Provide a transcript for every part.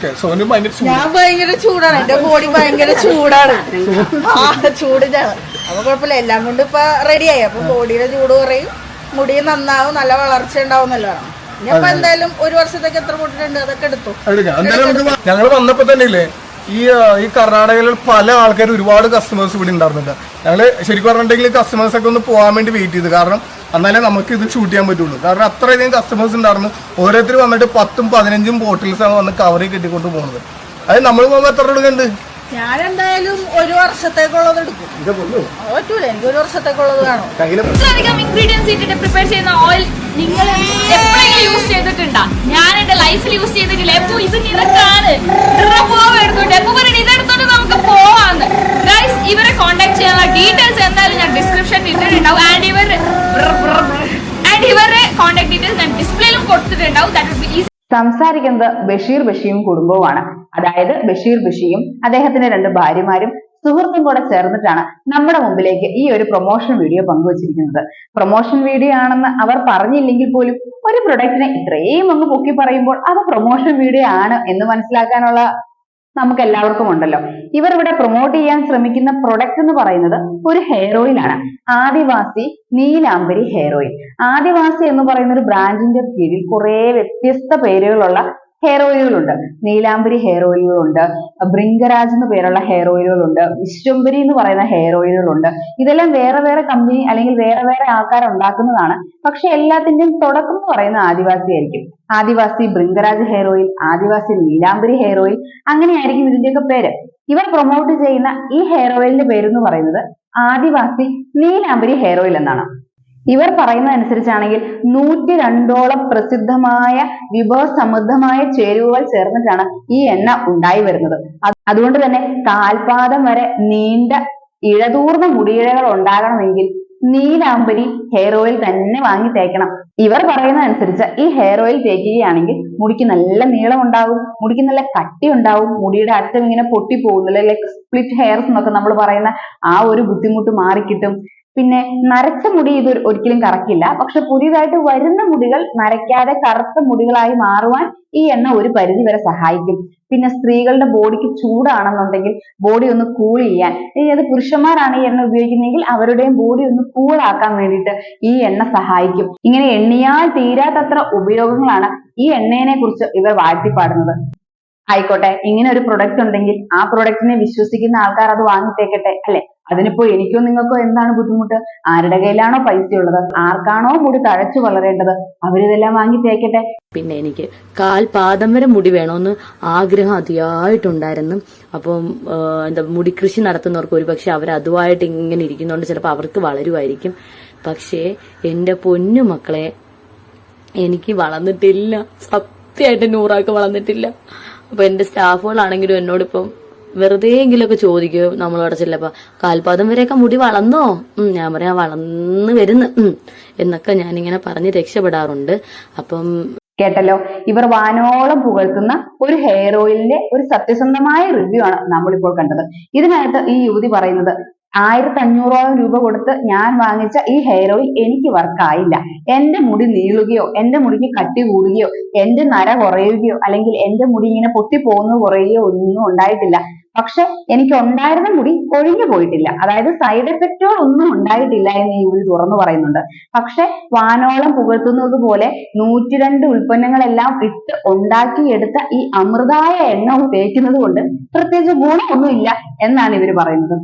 ഞാൻ ഭയങ്കര ചൂടാണ്. എന്റെ ബോഡി ഭയങ്കര ചൂടാണ്. ആ ചൂടിനാണ് അപ്പൊ കുഴപ്പമില്ല. എല്ലാം കൊണ്ട് ഇപ്പൊ റെഡിയായി അപ്പൊ ബോഡിയുടെ ചൂട് കുറയും. മുടി നന്നാവും. നല്ല വളർച്ച ഉണ്ടാവും അപ്പൊ എന്തായാലും ഒരു വർഷത്തേക്ക് എത്ര പൊട്ടിട്ടുണ്ട് അതൊക്കെ എടുത്തു. ഞങ്ങൾ വന്നപ്പോ തന്നെ ഇല്ലേ ഈ ഈ കർണാടകയിൽ പല ആൾക്കാർ ഒരുപാട് കസ്റ്റമേഴ്സ് ഇവിടെ ഉണ്ടായിരുന്നില്ല. ഞങ്ങൾ ശരിക്കും പറഞ്ഞിട്ടുണ്ടെങ്കിൽ കസ്റ്റമേഴ്സ് ഒക്കെ ഒന്ന് പോകാൻ വേണ്ടി വെയിറ്റ് ചെയ്തു. കാരണം എന്നാലേ നമുക്ക് ഇത് ഷൂട്ട് ചെയ്യാൻ പറ്റുള്ളൂ. കാരണം അത്രയധികം കസ്റ്റമേഴ്സ് ഉണ്ടായിരുന്നു. ഓരോരുത്തർ വന്നിട്ട് പത്തും പതിനഞ്ചും ബോട്ടിൽസാണ് ആണ് വന്ന് കവറിൽ കെട്ടിക്കൊണ്ട് പോകുന്നത് അത് നമ്മൾ പോകുമ്പോൾ എത്ര എടുക്കുന്നുണ്ട്? ഞാൻ എന്തായാലും ഒരു വർഷത്തേക്കുള്ളത് എടുക്കും. അത് പറ്റൂല. എനിക്ക് ഒരു വർഷത്തേക്കുള്ളത് ഇൻഗ്രീഡിയൻസ് ഇട്ടിട്ട് പ്രിപ്പയർ ചെയ്യുന്ന ഓയിൽ നിങ്ങൾ എപ്പോഴെങ്കിലും യൂസ് ചെയ്തിട്ടുണ്ടാ? ഞാൻ എന്റെ ലൈഫിൽ യൂസ് ചെയ്തിട്ടില്ല. എപ്പോ ഇത് എപ്പോ പറയണ? ഇതെടുത്തോണ്ട് നമുക്ക് പോവാന്ന്. ഗൈസ് ഇവരെ കോൺടാക്ട് ചെയ്യാനുള്ള ഡീറ്റെയിൽസ് എന്തായാലും ഞാൻ ഡിസ്ക്രിപ്ഷനിൽ ഇട്ടിട്ടുണ്ടാവും. ആൻഡ് ഇവർ ആൻഡ് ഇവരുടെ കോൺടാക്ട് ഡീറ്റെയിൽസ് ഞാൻ ഡിസ്പ്ലേയിലും കൊടുത്തിട്ടുണ്ടാവും. ദാറ്റ് സംസാരിക്കുന്നത് ബഷീർ ബഷിയും കുടുംബവുമാണ്. അതായത് ബഷീർ ബഷിയും അദ്ദേഹത്തിന്റെ രണ്ട് ഭാര്യമാരും സുഹൃത്തും കൂടെ ചേർന്നിട്ടാണ് നമ്മുടെ മുമ്പിലേക്ക് ഈ ഒരു പ്രൊമോഷൻ വീഡിയോ പങ്കുവച്ചിരിക്കുന്നത്. പ്രൊമോഷൻ വീഡിയോ ആണെന്ന് അവർ പറഞ്ഞില്ലെങ്കിൽ പോലും ഒരു പ്രൊഡക്റ്റിനെ ഇത്രയും അങ്ങ് പൊക്കി പറയുമ്പോൾ അത് പ്രൊമോഷൻ വീഡിയോ ആണ് എന്ന് മനസ്സിലാക്കാനുള്ള നമുക്ക് എല്ലാവർക്കും ഉണ്ടല്ലോ. ഇവർ ഇവിടെ പ്രൊമോട്ട് ചെയ്യാൻ ശ്രമിക്കുന്ന പ്രൊഡക്റ്റ് എന്ന് പറയുന്നത് ഒരു ഹെയർ ഓയിൽ ആണ്. ആദിവാസി നീലാംബരി ഹെയർ ഓയിൽ ആദിവാസി എന്ന് പറയുന്ന ഒരു ബ്രാൻഡിന്റെ കീഴിൽ കുറെ വ്യത്യസ്ത പേരുകളുള്ള ഹെയർ ഓയിലുകളുണ്ട് നീലാംബരി ഹെയർ ഓയിലുകളുണ്ട് ബ്രിങ്കരാജ് എന്ന് പേരുള്ള ഹെയർ ഓയിലുകളുണ്ട് വിശ്വംബരി എന്ന് പറയുന്ന ഹെയർ ഓയിലുകളുണ്ട് ഇതെല്ലാം വേറെ വേറെ കമ്പനി അല്ലെങ്കിൽ വേറെ വേറെ ആൾക്കാർ ഉണ്ടാക്കുന്നതാണ്. പക്ഷെ എല്ലാത്തിന്റെയും തുടക്കം എന്ന് പറയുന്ന ആദിവാസി ആയിരിക്കും. Adivasi Bhringraj hair oil Adivasi Neelambari hair oil അങ്ങനെയായിരിക്കും ഇതിന്റെയൊക്കെ പേര്. ഇവർ പ്രൊമോട്ട് ചെയ്യുന്ന ഈ ഹെയർ ഓയിലിന്റെ പേര് എന്ന് പറയുന്നത് ആദിവാസി നീലാംബരി ഹെയർ ഓയിൽ എന്നാണ്. ഇവർ പറയുന്ന അനുസരിച്ചാണെങ്കിൽ നൂറ്റി രണ്ടോളം പ്രസിദ്ധമായ വിഭവസമൃദ്ധമായ ചേരുവകൾ ചേർന്നിട്ടാണ് ഈ എണ്ണ ഉണ്ടായി വരുന്നത്. അതുകൊണ്ട് തന്നെ കാൽപാദം വരെ നീണ്ട ഇഴതൂർന്ന മുടിയിഴകൾ ഉണ്ടാകണമെങ്കിൽ നീലാംബരി ഹെയർ ഓയിൽ തന്നെ വാങ്ങി തേക്കണം. ഇവർ പറയുന്ന അനുസരിച്ച് ഈ ഹെയർ ഓയിൽ തേക്കുകയാണെങ്കിൽ മുടിക്ക് നല്ല നീളം ഉണ്ടാവും മുടിക്ക് നല്ല കട്ടി ഉണ്ടാവും മുടിയുടെ അറ്റം ഇങ്ങനെ പൊട്ടി പോകുന്നില്ല ലൈക്ക് സ്പ്ലിറ്റ് ഹെയർസ് എന്നൊക്കെ നമ്മൾ പറയുന്ന ആ ഒരു ബുദ്ധിമുട്ട് മാറിക്കിട്ടും. പിന്നെ നരച്ച മുടി ഇത് ഒരിക്കലും കറക്കില്ല. പക്ഷെ പുതിയതായിട്ട് വരുന്ന മുടികൾ നരയ്ക്കാതെ കറുത്ത മുടികളായി മാറുവാൻ ഈ എണ്ണ ഒരു പരിധി വരെ സഹായിക്കും. പിന്നെ സ്ത്രീകളുടെ ബോഡിക്ക് ചൂടാണെന്നുണ്ടെങ്കിൽ ബോഡി ഒന്ന് കൂൾ ചെയ്യാൻ. അത് പുരുഷന്മാരാണ് ഈ എണ്ണ ഉപയോഗിക്കുന്നതെങ്കിൽ അവരുടെയും ബോഡി ഒന്ന് കൂൾ ആക്കാൻ വേണ്ടിയിട്ട് ഈ എണ്ണ സഹായിക്കും. ഇങ്ങനെ എണ്ണിയാൽ തീരാത്തത്ര ഉപയോഗങ്ങളാണ് ഈ എണ്ണയെ കുറിച്ച് ഇവർ വാഴ്ത്തിപ്പാടുന്നത്. ആയിക്കോട്ടെ ഇങ്ങനെ ഒരു പ്രൊഡക്റ്റ് ഉണ്ടെങ്കിൽ ആ പ്രൊഡക്റ്റിനെ വിശ്വസിക്കുന്ന ആൾക്കാർ അത് വാങ്ങിത്തേക്കട്ടെ അല്ലെ? അതിനിപ്പോ എനിക്കോ നിങ്ങൾക്കോ എന്താണ് ബുദ്ധിമുട്ട്? ആരുടെ കയ്യിലാണോ പൈസ ഉള്ളത് ആർക്കാണോ മുടി തഴച്ചു വളരേണ്ടത്? അവരിതെല്ലാം വാങ്ങി തേക്കട്ടെ. പിന്നെ എനിക്ക് കാൽ പാദം വരെ മുടി വേണമെന്ന് ആഗ്രഹം അതിയായിട്ടുണ്ടായിരുന്നു. അപ്പം എന്താ മുടി കൃഷി നടത്തുന്നവർക്ക് ഒരുപക്ഷെ അവർ അതുമായിട്ട് ഇങ്ങനെ ഇരിക്കുന്നതുകൊണ്ട് ചിലപ്പോൾ അവർക്ക് വളരുമായിരിക്കും. പക്ഷേ എന്റെ പൊന്നു മക്കളെ എനിക്ക് വളർന്നിട്ടില്ല. സത്യമായിട്ട് നൂറാക്ക് വളർന്നിട്ടില്ല. അപ്പൊ എന്റെ സ്റ്റാഫുകളാണെങ്കിലും എന്നോടിപ്പം വെറുതെ എങ്കിലുമൊക്കെ ചോദിക്കും നമ്മളവിടെ ചെല്ലപ്പോ കാൽപാദം വരെയൊക്കെ മുടി വളർന്നോ? ഞാൻ പറയാ വളർന്ന് വരുന്നു. എന്നൊക്കെ ഞാനിങ്ങനെ പറഞ്ഞ് രക്ഷപ്പെടാറുണ്ട്. അപ്പം കേട്ടല്ലോ? ഇവർ വാനോളം പുകഴ്ത്തുന്ന ഒരു ഹെയർ ഓയിലിന്റെ ഒരു സത്യസന്ധമായ റിവ്യൂ ആണ് നമ്മളിപ്പോൾ കണ്ടത്. ഇതിനകത്ത് ഈ യുവതി പറയുന്നത് ആയിരത്തി അഞ്ഞൂറോളം രൂപ കൊടുത്ത് ഞാൻ വാങ്ങിച്ച ഈ ഹെയർ ഓയിൽ എനിക്ക് വർക്കായില്ല എന്റെ മുടി നീളുകയോ എന്റെ മുടിക്ക് കട്ടി കൂടുകയോ എന്റെ നര കുറയുകയോ അല്ലെങ്കിൽ എന്റെ മുടി ഇങ്ങനെ പൊട്ടി പോകുന്നത് കുറയുകയോ ഒന്നും ഉണ്ടായിട്ടില്ല. പക്ഷെ എനിക്ക് ഉണ്ടായിരുന്ന മുടി കൊഴിഞ്ഞു പോയിട്ടില്ല. അതായത് സൈഡ് എഫക്റ്റുകൾ ഒന്നും ഉണ്ടായിട്ടില്ല എന്ന് ഈ ഒരു തുറന്നു പറയുന്നുണ്ട്. പക്ഷെ വാനോളം പുകഴ്ത്തുന്നത് പോലെ നൂറ്റിരണ്ട് ഉൽപ്പന്നങ്ങളെല്ലാം ഇട്ട് ഉണ്ടാക്കിയെടുത്ത ഈ അമൃതായ എണ്ണ തേക്കുന്നത് കൊണ്ട് പ്രത്യേകിച്ച് ഗുണമൊന്നുമില്ല എന്നാണ് ഇവർ പറയുന്നത്.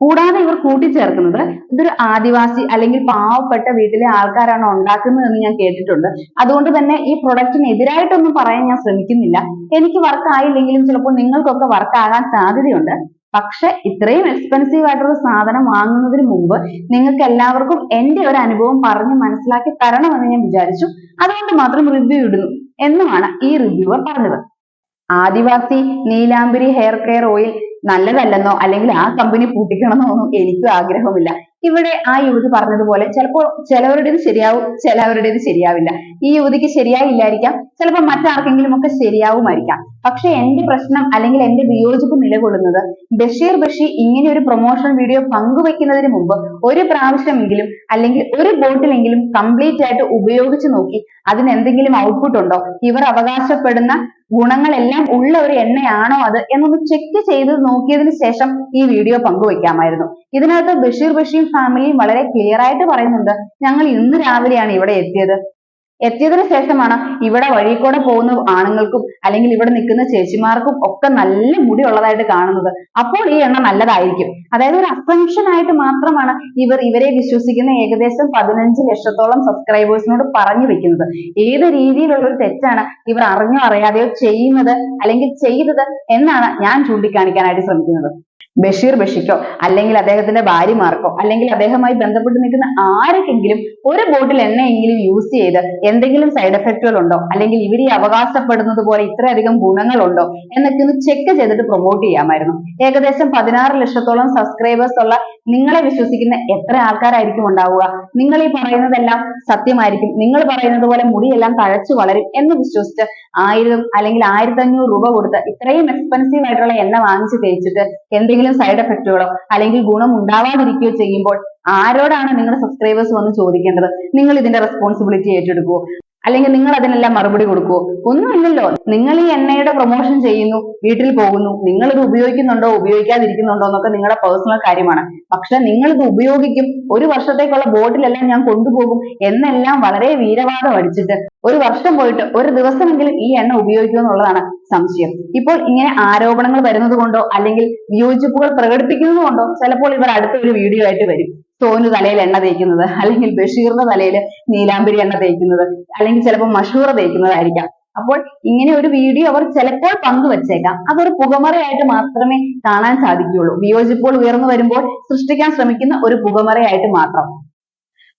കൂടാതെ ഇവർ കൂട്ടിച്ചേർക്കുന്നത് ഇതൊരു ആദിവാസി അല്ലെങ്കിൽ പാവപ്പെട്ട വീട്ടിലെ ആൾക്കാരാണ് ഉണ്ടാക്കുന്നത് എന്ന് ഞാൻ കേട്ടിട്ടുണ്ട്. അതുകൊണ്ട് തന്നെ ഈ പ്രൊഡക്റ്റിന് എതിരായിട്ടൊന്നും പറയാൻ ഞാൻ ശ്രമിക്കുന്നില്ല. എനിക്ക് വർക്ക് ആയില്ലെങ്കിലും ചിലപ്പോൾ നിങ്ങൾക്കൊക്കെ വർക്ക് ആകാൻ സാധ്യതയുണ്ട്. പക്ഷെ ഇത്രയും എക്സ്പെൻസീവ് ആയിട്ടുള്ള സാധനം വാങ്ങുന്നതിന് മുമ്പ് നിങ്ങൾക്ക് എല്ലാവർക്കും എന്റെ ഒരു അനുഭവം പറഞ്ഞ് മനസ്സിലാക്കി തരണമെന്ന് ഞാൻ വിചാരിച്ചു. അതുകൊണ്ട് മാത്രം റിവ്യൂ ഇടുന്നു എന്നുമാണ് ഈ റിവ്യൂവർ പറഞ്ഞത്. Adivasi Neelambari hair care oil നല്ലതല്ലെന്നോ അല്ലെങ്കിൽ ആ കമ്പനി പൂട്ടിക്കണമെന്നോ ഒന്നും എനിക്കും ആഗ്രഹമില്ല ഇവിടെ ആ യുവതി പറഞ്ഞതുപോലെ ചിലപ്പോൾ ചിലവരുടേത് ശരിയാവും ചിലവരുടേത് ശരിയാവില്ല. ഈ യുവതിക്ക് ശരിയായില്ലായിരിക്കാം ചിലപ്പോൾ മറ്റാർക്കെങ്കിലും ഒക്കെ ശരിയാവുമായിരിക്കാം. പക്ഷെ എന്റെ പ്രശ്നം അല്ലെങ്കിൽ എന്റെ വിയോജിപ്പ് നിലകൊള്ളുന്നത് ബഷീർ ബഷീർ ഇങ്ങനെ ഒരു പ്രൊമോഷൻ വീഡിയോ പങ്കുവെക്കുന്നതിന് മുമ്പ് ഒരു പ്രാവശ്യമെങ്കിലും അല്ലെങ്കിൽ ഒരു ബോട്ടിലെങ്കിലും കംപ്ലീറ്റ് ആയിട്ട് ഉപയോഗിച്ച് നോക്കി അതിന് എന്തെങ്കിലും ഔട്ട്പുട്ട് ഉണ്ടോ? ഇവർ അവകാശപ്പെടുന്ന ഗുണങ്ങളെല്ലാം ഉള്ള ഒരു എണ്ണയാണോ അത് എന്നൊന്ന് ചെക്ക് ചെയ്ത് നോക്കിയതിന് ശേഷം ഈ വീഡിയോ പങ്കുവെക്കാമായിരുന്നു. ഇതിനകത്ത് ബഷീർ ബഷീർ ഫാമിലി വളരെ ക്ലിയർ ആയിട്ട് പറയുന്നുണ്ട്. ഞങ്ങൾ ഇന്ന് രാവിലെയാണ് ഇവിടെ എത്തിയത്. എത്തിയതിനു ശേഷമാണ് ഇവിടെ വഴി കൂടെ പോകുന്ന ആണുങ്ങൾക്കും അല്ലെങ്കിൽ ഇവിടെ നിൽക്കുന്ന ചേച്ചിമാർക്കും ഒക്കെ നല്ല മുടി ഉള്ളതായിട്ട് കാണുന്നത്. അപ്പോൾ ഈ എണ്ണ നല്ലതായിരിക്കും. അതായത് ഒരു അസംഷൻ ആയിട്ട് മാത്രമാണ് ഇവർ ഇവരെ വിശ്വസിക്കുന്ന ഏകദേശം പതിനഞ്ച് ലക്ഷത്തോളം സബ്സ്ക്രൈബേഴ്സിനോട് പറഞ്ഞു വെക്കുന്നത്. ഏത് രീതിയിലുള്ള ഒരു തെറ്റാണ് ഇവർ അറിഞ്ഞോ അറിയാതെയോ ചെയ്യുന്നത് അല്ലെങ്കിൽ ചെയ്തത് എന്നാണ് ഞാൻ ചൂണ്ടിക്കാണിക്കാനായിട്ട് ശ്രമിക്കുന്നത്. ബഷീർ ബഷിക്കോ അല്ലെങ്കിൽ അദ്ദേഹത്തിന്റെ ഭാര്യമാർക്കോ അല്ലെങ്കിൽ അദ്ദേഹവുമായി ബന്ധപ്പെട്ട് നിൽക്കുന്ന ആർക്കെങ്കിലും ഒരു ബോട്ടിൽ എണ്ണയെങ്കിലും യൂസ് ചെയ്ത് എന്തെങ്കിലും സൈഡ് എഫക്റ്റുകൾ ഉണ്ടോ അല്ലെങ്കിൽ ഇവർ ഈ അവകാശപ്പെടുന്നത് പോലെ ഇത്രയധികം ഗുണങ്ങളുണ്ടോ? എന്നൊക്കെ ഒന്ന് ചെക്ക് ചെയ്തിട്ട് പ്രൊമോട്ട് ചെയ്യാമായിരുന്നു. ഏകദേശം പതിനാറ് ലക്ഷത്തോളം സബ്സ്ക്രൈബേഴ്സ് ഉള്ള നിങ്ങളെ വിശ്വസിക്കുന്ന എത്ര ആൾക്കാരായിരിക്കും ഉണ്ടാവുക? നിങ്ങൾ ഈ പറയുന്നതെല്ലാം സത്യമായിരിക്കും. നിങ്ങൾ പറയുന്നത് പോലെ മുടിയെല്ലാം തഴച്ചു വളരും എന്ന് വിശ്വസിച്ച് ആയിരം അല്ലെങ്കിൽ ആയിരത്തി അഞ്ഞൂറ് രൂപ കൊടുത്ത് ഇത്രയും എക്സ്പെൻസീവ് ആയിട്ടുള്ള എണ്ണ വാങ്ങിച്ച് തേച്ചിട്ട് എന്തെങ്കിലും സൈഡ് എഫക്റ്റുകളോ അല്ലെങ്കിൽ ഗുണം ഉണ്ടാവാതിരിക്കുകയോ ചെയ്യുമ്പോൾ ആരോടാണ് നിങ്ങളുടെ സബ്സ്ക്രൈബേഴ്സ് വന്ന് ചോദിക്കേണ്ടത്? നിങ്ങൾ ഇതിന്റെ റെസ്പോൺസിബിലിറ്റി ഏറ്റെടുക്കുവോ? അല്ലെങ്കിൽ നിങ്ങൾ അതിനെല്ലാം മറുപടി കൊടുക്കുവോ? ഒന്നുമില്ലല്ലോ. നിങ്ങൾ ഈ എണ്ണയുടെ പ്രൊമോഷൻ ചെയ്യുന്നു വീട്ടിൽ പോകുന്നു. നിങ്ങൾ ഇത് ഉപയോഗിക്കുന്നുണ്ടോ ഉപയോഗിക്കാതിരിക്കുന്നുണ്ടോ എന്നൊക്കെ നിങ്ങളുടെ പേഴ്സണൽ കാര്യമാണ്. പക്ഷെ നിങ്ങൾ ഇത് ഉപയോഗിക്കും. ഒരു വർഷത്തേക്കുള്ള ബോട്ടിലെല്ലാം ഞാൻ കൊണ്ടുപോകും എന്നെല്ലാം വളരെ വീരവാദം അടിച്ചിട്ട് ഒരു വർഷം പോയിട്ട് ഒരു ദിവസമെങ്കിലും ഈ എണ്ണ ഉപയോഗിക്കുക എന്നുള്ളതാണ് സംശയം. ഇപ്പോൾ ഇങ്ങനെ ആരോപണങ്ങൾ വരുന്നത് കൊണ്ടോ അല്ലെങ്കിൽ വിയോജിപ്പുകൾ പ്രകടിപ്പിക്കുന്നത് കൊണ്ടോ ചിലപ്പോൾ ഇവർ അടുത്ത ഒരു വീഡിയോ ആയിട്ട് വരും. സോനു തലയിൽ എണ്ണ തേക്കുന്നത് അല്ലെങ്കിൽ ബഷീറിന്റെ തലയിൽ നീലാംബരി എണ്ണ തേക്കുന്നത് അല്ലെങ്കിൽ ചിലപ്പോൾ മഷൂറ തേക്കുന്നതായിരിക്കാം. അപ്പോൾ ഇങ്ങനെ ഒരു വീഡിയോ അവർ ചിലപ്പോൾ പങ്കുവച്ചേക്കാം. അതൊരു പുകമറയായിട്ട് മാത്രമേ കാണാൻ സാധിക്കുകയുള്ളൂ. വിയോജിപ്പുകൾ ഉയർന്നു വരുമ്പോൾ സൃഷ്ടിക്കാൻ ശ്രമിക്കുന്ന ഒരു പുകമറയായിട്ട് മാത്രം.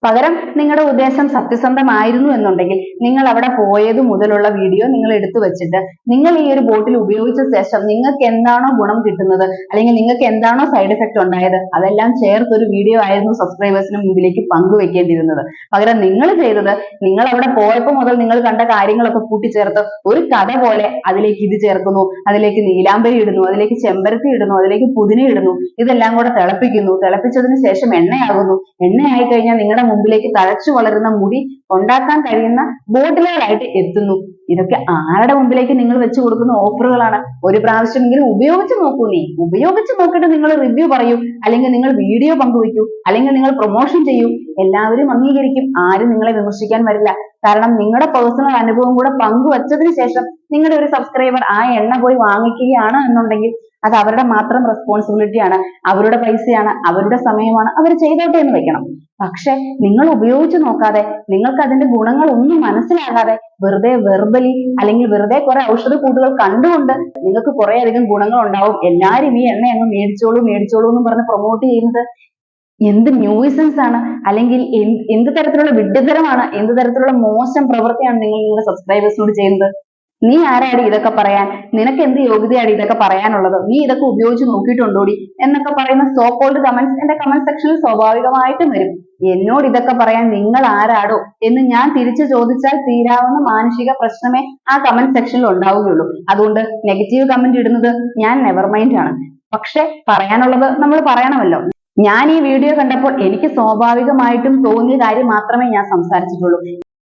പകരം നിങ്ങളുടെ ഉദ്ദേശം സത്യസന്ധമായിരുന്നു എന്നുണ്ടെങ്കിൽ നിങ്ങൾ അവിടെ പോയത് മുതലുള്ള വീഡിയോ നിങ്ങൾ എടുത്തു വെച്ചിട്ട് നിങ്ങൾ ഈ ഒരു ബോട്ടിൽ ഉപയോഗിച്ച ശേഷം നിങ്ങൾക്ക് എന്താണോ ഗുണം കിട്ടുന്നത് അല്ലെങ്കിൽ നിങ്ങൾക്ക് എന്താണോ സൈഡ് എഫക്റ്റ് ഉണ്ടായത് അതെല്ലാം ചേർത്ത് ഒരു വീഡിയോ ആയിരുന്നു സബ്സ്ക്രൈബേഴ്സിന് മുമ്പിലേക്ക് പങ്കുവെക്കേണ്ടിയിരുന്നത്. പകരം നിങ്ങൾ ചെയ്തത് നിങ്ങൾ അവിടെ പോയപ്പോൾ മുതൽ നിങ്ങൾ കണ്ട കാര്യങ്ങളൊക്കെ കൂട്ടിച്ചേർത്ത് ഒരു കഥ പോലെ അതിലേക്ക് ഇത് ചേർക്കുന്നു അതിലേക്ക് നീലാംബരി ഇടുന്നു അതിലേക്ക് ചെമ്പരത്തി ഇടുന്നു അതിലേക്ക് പുതിന ഇടുന്നു ഇതെല്ലാം കൂടെ തിളപ്പിക്കുന്നു. തിളപ്പിച്ചതിന് ശേഷം എണ്ണയാകുന്നു. എണ്ണയായി കഴിഞ്ഞാൽ നിങ്ങളുടെ മുമ്പിലേക്ക് തഴച്ചു വളരുന്ന മുടി ഉണ്ടാക്കാൻ കഴിയുന്ന ബോട്ടിലുകളായിട്ട് എത്തുന്നു. ഇതൊക്കെ ആരുടെ മുമ്പിലേക്ക് നിങ്ങൾ വെച്ചു കൊടുക്കുന്ന ഓഫറുകളാണ്? ഒരു പ്രാവശ്യമെങ്കിലും ഉപയോഗിച്ച് നോക്കൂ നീ. ഉപയോഗിച്ച് നോക്കിയിട്ട് നിങ്ങൾ റിവ്യൂ പറയൂ. അല്ലെങ്കിൽ നിങ്ങൾ വീഡിയോ പങ്കുവെക്കൂ അല്ലെങ്കിൽ നിങ്ങൾ പ്രൊമോഷൻ ചെയ്യൂ. എല്ലാവരും അംഗീകരിക്കും. ആരും നിങ്ങളെ വിമർശിക്കാൻ വരില്ല. കാരണം നിങ്ങളുടെ പേഴ്സണൽ അനുഭവം കൂടെ പങ്കുവച്ചതിന് ശേഷം നിങ്ങളുടെ ഒരു സബ്സ്ക്രൈബർ ആ എണ്ണ പോയി വാങ്ങിക്കുകയാണ് എന്നുണ്ടെങ്കിൽ അത് അവരുടെ മാത്രം റെസ്പോൺസിബിലിറ്റി ആണ്. അവരുടെ പൈസയാണ്. അവരുടെ സമയമാണ്. അവർ ചെയ്തോട്ടെ എന്ന് വെക്കണം. പക്ഷെ നിങ്ങൾ ഉപയോഗിച്ച് നോക്കാതെ നിങ്ങൾക്ക് അതിന്റെ ഗുണങ്ങൾ ഒന്നും മനസ്സിലാകാതെ വെറുതെ വെറുതെ വെർബലി അല്ലെങ്കിൽ വെറുതെ കുറെ ഔഷധ കൂട്ടുകൾ കണ്ടുകൊണ്ട് നിങ്ങൾക്ക് കുറെ അധികം ഗുണങ്ങൾ ഉണ്ടാവും എല്ലാരും ഈ എണ്ണ അങ്ങ് മേടിച്ചോളൂ മേടിച്ചോളൂ എന്ന് പറഞ്ഞ് പ്രൊമോട്ട് ചെയ്യുന്നത് എന്ത് ന്യൂസൻസ് ആണ് അല്ലെങ്കിൽ എന്ത് തരത്തിലുള്ള വിഡ്ഢിതരമാണ് എന്ത് തരത്തിലുള്ള മോശം പ്രവൃത്തിയാണ് നിങ്ങൾ നിങ്ങളുടെ സബ്സ്ക്രൈബേഴ്സിനോട് ചെയ്യുന്നത് നീ ആരാടി ഇതൊക്കെ പറയാൻ? നിനക്ക് എന്ത് യോഗ്യതയാണ് ഇതൊക്കെ പറയാനുള്ളത്? നീ ഇതൊക്കെ ഉപയോഗിച്ച് നോക്കിയിട്ടുണ്ടോടി? എന്നൊക്കെ പറയുന്ന സോ കോൾഡ് കമന്റ്സ് എന്റെ കമന്റ് സെക്ഷനിൽ സ്വാഭാവികമായിട്ടും വരും. എന്നോട് ഇതൊക്കെ പറയാൻ നിങ്ങൾ ആരാടോ എന്ന് ഞാൻ തിരിച്ചു ചോദിച്ചാൽ തീരാവുന്ന മാനസിക പ്രശ്നമേ ആ കമന്റ് സെക്ഷനിൽ ഉണ്ടാവുകയുള്ളൂ. അതുകൊണ്ട് നെഗറ്റീവ് കമന്റ് ഇടുന്നത് ഞാൻ നെവർ മൈൻഡ് ആണ്. പക്ഷെ പറയാനുള്ളത് നമ്മൾ പറയണമല്ലോ. ഞാൻ ഈ വീഡിയോ കണ്ടപ്പോൾ എനിക്ക് സ്വാഭാവികമായിട്ടും തോന്നിയ കാര്യം മാത്രമേ ഞാൻ സംസാരിച്ചിട്ടുള്ളൂ.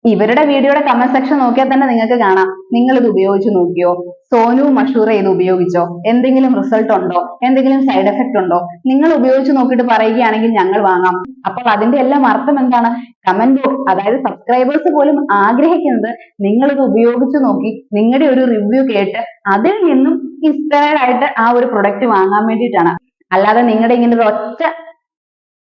ഇവരുടെ വീഡിയോയുടെ കമന്റ് സെക്ഷൻ നോക്കിയാൽ തന്നെ നിങ്ങൾക്ക് കാണാം. നിങ്ങൾ ഇത് ഉപയോഗിച്ച് നോക്കിയോ? സോനു മഷൂറ ഇത് ഉപയോഗിച്ചോ? എന്തെങ്കിലും റിസൾട്ട് ഉണ്ടോ? എന്തെങ്കിലും സൈഡ് എഫക്റ്റ് ഉണ്ടോ? നിങ്ങൾ ഉപയോഗിച്ച് നോക്കിയിട്ട് പറയുകയാണെങ്കിൽ ഞങ്ങൾ വാങ്ങാം. അപ്പോൾ അതിന്റെ എല്ലാം അർത്ഥം എന്താണ്? കമന്റ് ബോക്സ് അതായത് സബ്സ്ക്രൈബേഴ്സ് പോലും ആഗ്രഹിക്കുന്നത് നിങ്ങൾ ഇത് ഉപയോഗിച്ച് നോക്കി നിങ്ങളുടെ ഒരു റിവ്യൂ കേട്ട് അതിൽ നിന്നും ഇൻസ്പയർഡ് ആയിട്ട് ആ ഒരു പ്രൊഡക്റ്റ് വാങ്ങാൻ വേണ്ടിയിട്ടാണ്. അല്ലാതെ നിങ്ങളുടെ ഇങ്ങനെ ഒരു ഒറ്റ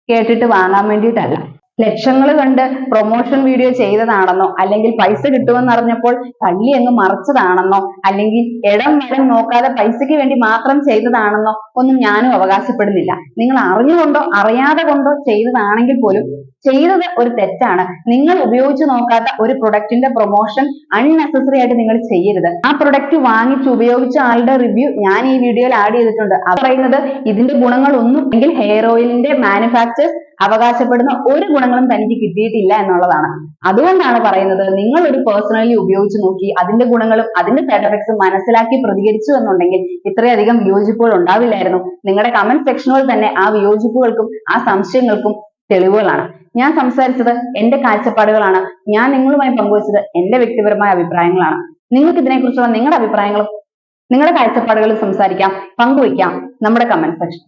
കേട്ടിട്ട് വാങ്ങാൻ വേണ്ടിയിട്ടല്ല. ലക്ഷങ്ങൾ കണ്ട് പ്രൊമോഷൻ വീഡിയോ ചെയ്തതാണെന്നോ അല്ലെങ്കിൽ പൈസ കിട്ടുമെന്ന് അറിഞ്ഞപ്പോൾ തള്ളി അങ്ങ് മറിച്ചതാണെന്നോ അല്ലെങ്കിൽ ഇടം വരം നോക്കാതെ പൈസയ്ക്ക് വേണ്ടി മാത്രം ചെയ്തതാണെന്നോ ഒന്നും ഞാനും അവകാശപ്പെടുന്നില്ല. നിങ്ങൾ അറിഞ്ഞുകൊണ്ടോ അറിയാതെ കൊണ്ടോ ചെയ്തതാണെങ്കിൽ പോലും ചെയ്തത് ഒരു തെറ്റാണ്. നിങ്ങൾ ഉപയോഗിച്ച് നോക്കാത്ത ഒരു പ്രൊഡക്റ്റിന്റെ പ്രൊമോഷൻ അൺനെസസറി ആയിട്ട് നിങ്ങൾ ചെയ്യരുത്. ആ പ്രൊഡക്റ്റ് വാങ്ങിച്ച് ഉപയോഗിച്ച ആളുടെ റിവ്യൂ ഞാൻ ഈ വീഡിയോയിൽ ആഡ് ചെയ്തിട്ടുണ്ട്. പറയുന്നത് ഇതിന്റെ ഗുണങ്ങൾ ഒന്നും എങ്കിൽ ഹെയർ ഓയിലിന്റെ മാനുഫാക്ചേഴ്സ് അവകാശപ്പെടുന്ന ഒരു ഗുണങ്ങളും തനിക്ക് കിട്ടിയിട്ടില്ല എന്നുള്ളതാണ്. അതുകൊണ്ടാണ് പറയുന്നത് നിങ്ങൾ ഒരു പേഴ്സണലി ഉപയോഗിച്ച് നോക്കി അതിന്റെ ഗുണങ്ങളും അതിന്റെ സൈഡ് എഫക്ട്സും മനസ്സിലാക്കി പ്രതികരിച്ചു എന്നുണ്ടെങ്കിൽ ഇത്രയധികം വിയോജിപ്പുകൾ ഉണ്ടാവില്ലായിരുന്നു. നിങ്ങളുടെ കമന്റ് സെക്ഷനുകൾ തന്നെ ആ വിയോജിപ്പുകൾക്കും ആ സംശയങ്ങൾക്കും തെളിവുകളാണ്. ഞാൻ സംസാരിച്ചത് എന്റെ കാഴ്ചപ്പാടുകളാണ്. ഞാൻ നിങ്ങളുമായി പങ്കുവച്ചത് എന്റെ വ്യക്തിപരമായ അഭിപ്രായങ്ങളാണ്. നിങ്ങൾക്ക് ഇതിനെക്കുറിച്ചുള്ള നിങ്ങളുടെ അഭിപ്രായങ്ങളും നിങ്ങളുടെ കാഴ്ചപ്പാടുകളും സംസാരിക്കാം. പങ്കുവയ്ക്കാം നമ്മുടെ കമന്റ് സെക്ഷൻ